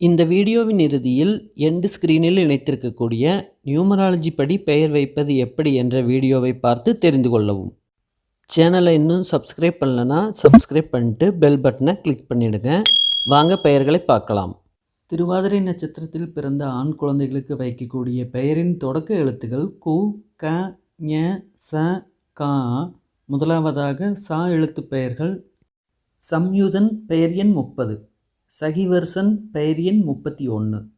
இந்த வீடியோவின் இறுதியில் எண்டு ஸ்க்ரீனில் இணைத்திருக்கக்கூடிய நியூமராலஜி படி பெயர் வைப்பது எப்படி என்ற வீடியோவை பார்த்து தெரிந்து கொள்ளவும். சேனலை இன்னும் சப்ஸ்கிரைப் பண்ணலனா சப்ஸ்கிரைப் பண்ணிட்டு பெல் பட்டனை கிளிக் பண்ணிவிடுங்க வாங்க பெயர்களை பார்க்கலாம். திருவாதிரை நட்சத்திரத்தில் பிறந்த ஆண் குழந்தைகளுக்கு வைக்கக்கூடிய பெயரின் தொடக்க எழுத்துக்கள் கு க ஞ ச கா முதலாவதாக சா எழுத்து பெயர்கள். சம்யுதன் பெயர் எண் முப்பது. சகிவர்சன் பெயர் எண் முப்பத்தி ஒன்று.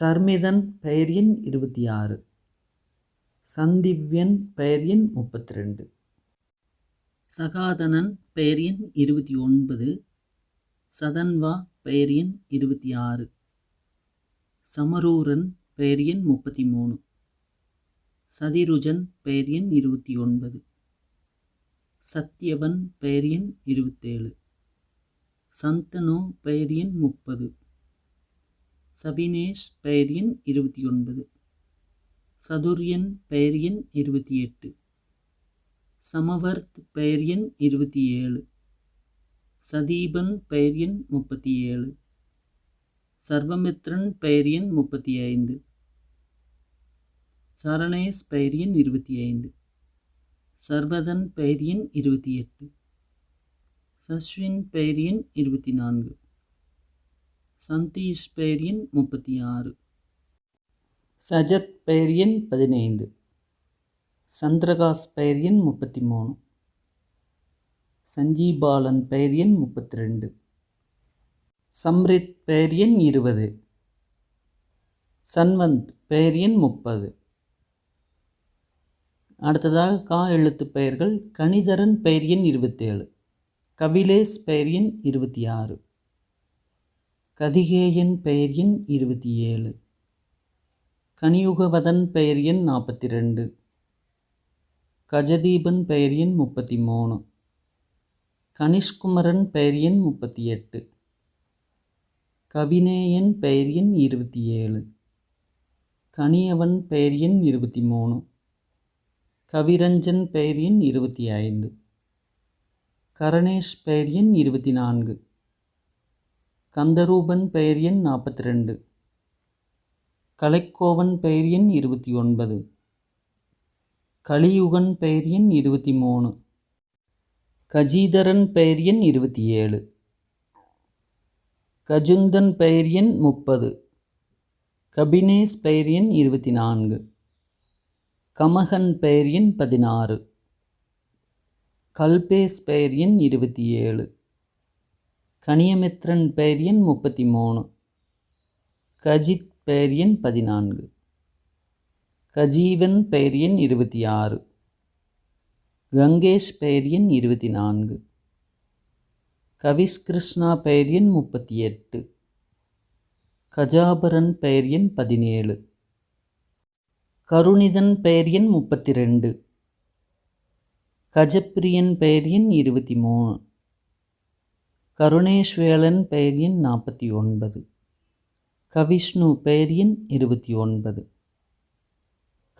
சர்மிதன் பெயர் எண் இருபத்தி ஆறு. சந்திவ்யன் பெயர் எண் முப்பத்தி ரெண்டு. சகாதனன் பெயர் எண் இருபத்தி ஒன்பது. சதன்வா பெயர் எண் இருபத்தி ஆறு. சமரூரன் பெயர் எண் முப்பத்தி மூணு. சதிருஜன் பெயர் எண் இருபத்தி ஒன்பது. சத்யவன் பெயர் எண் இருபத்தேழு. சந்தனு பெயர் எண் முப்பது. சபினேஷ் பெயர் எண் இருபத்தி ஒன்பது. சதுர்யன் பெயர் எண் இருபத்தி எட்டு. சமவர்த் பெயர் எண் இருபத்தி ஏழு. சதீபன் பெயர் எண் முப்பத்தி ஏழு. சர்வமித்ரன் பெயர் எண் முப்பத்தி ஐந்து. சரணேஷ் பெயர் எண் இருபத்தி ஐந்து. சர்வதன் பெயர் எண் இருபத்தி எட்டு. சஸ்வின் பெயர் எண் இருபத்தி நான்கு சந்தீஷ் பெயர் எண் முப்பத்தி ஆறு சஜத் பெயர் எண் பதினைந்து. சந்திரகாஸ் பெயர் எண் முப்பத்தி மூணு சஞ்சீபாலன் பெயர் எண் முப்பத்தி ரெண்டு சம்ரித் பெயர் எண் இருபது. சன்வந்த் பெயர் எண் முப்பது. அடுத்ததாக கா எழுத்து பெயர்கள் கணிதரன் பெயர் எண் இருபத்தேழு. கபிலேஷ் பெயர் எண் இருபத்தி ஆறு கதிகேயன் பெயர் எண் இருபத்தி ஏழு கனியுகவதன் பெயர் எண் நாற்பத்தி ரெண்டு கஜதீபன் பெயர் எண் முப்பத்தி மூணு கனிஷ்குமரன் பெயர் எண் முப்பத்தி எட்டு கவினேயன் பெயர் எண் இருபத்தி ஏழு கனியவன் பெயர் எண் இருபத்தி மூணு கவிரஞ்சன் பெயர் எண் இருபத்தி ஐந்து. கரணேஷ் பெயர் எண் இருபத்தி நான்கு கந்தரூபன் பெயர் எண் நாற்பத்தி ரெண்டு கலைக்கோவன் பெயர் எண் இருபத்தி ஒன்பது. கலியுகன் பெயர் எண் இருபத்தி மூணு. கஜீதரன் பெயர் எண் இருபத்தி ஏழு. கஜுந்தன் பெயர் எண் முப்பது. கபினேஷ் பெயர் எண் இருபத்தி நான்கு. கமகன் பெயர் எண் பதினாறு. கல்பேஸ் பெயர் எண் இருபத்தி ஏழு. கனியமித்ரன் பெயர் எண் முப்பத்தி மூணு. கஜித் பெயர் எண் பதினான்கு. கஜீவன் பெயர் எண் இருபத்தி ஆறு. கங்கேஷ் பெயர் எண் இருபத்தி நான்கு. கவிஷ்கிருஷ்ணா பெயர் எண் முப்பத்தி எட்டு. கஜாபரன் பெயர் எண் பதினேழு. கருணிதன் பெயர் எண் முப்பத்தி ரெண்டு கஜப்பிரியன் பெயர் எண் இருபத்தி மூணு கருணேஸ்வேலன் பெயர் எண் நாற்பத்தி ஒன்பது. கவிஷ்ணு பெயர் எண் இருபத்தி ஒன்பது.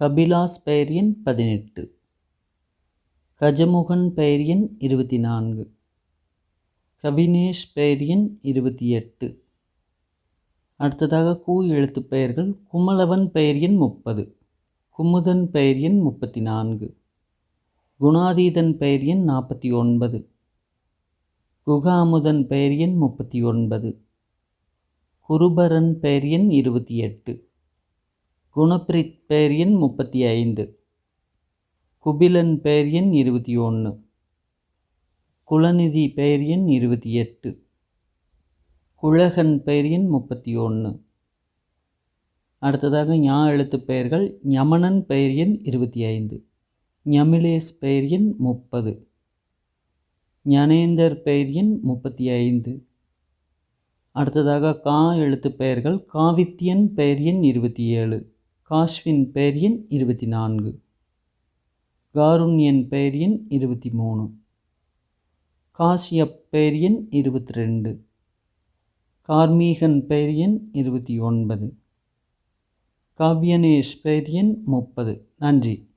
கபிலாஸ் பெயர் எண் பதினெட்டு. கஜமுகன் பெயர் எண் இருபத்தி நான்கு. கவினேஷ் பெயர் எண் இருபத்தி எட்டு. அடுத்ததாக கூ எழுத்து பெயர்கள் குமலவன் பெயர் எண் முப்பது. குமுதன் பெயர் எண் முப்பத்தி நான்கு. குணாதீதன் பெயர் எண் நாற்பத்தி ஒன்பது. குகாமுதன் பெயர் எண் முப்பத்தி ஒன்பது. குருபரன் பெயர் எண் இருபத்தி எட்டு. குணப்ரித் பெயர் எண் முப்பத்தி ஐந்து. குபிலன் பெயர் எண் இருபத்தி ஒன்று. குலநிதி பெயர் எண் இருபத்தி எட்டு. குழகன் பெயர் எண் முப்பத்தி ஒன்று. அடுத்ததாக ஞா எழுத்து பெயர்கள் யமனன் பெயர் எண் இருபத்தி ஐந்து. ஞமிலேஷ் பெயர் எண் முப்பது. ஞானேந்தர் பெயர் எண் முப்பத்தி ஐந்து அடுத்ததாக கா எழுத்து பெயர்கள் காவித்யன் பெயர் எண் இருபத்தி ஏழு காஷ்வின் பெயர் எண் இருபத்தி நான்கு காருண்யன் பெயர் எண் இருபத்தி மூணு காசியப் பெயர் எண் இருபத்தி ரெண்டு கார்மீகன் பெயர் எண் இருபத்தி ஒன்பது காவ்யனேஷ் பெயர் எண் முப்பது. நன்றி.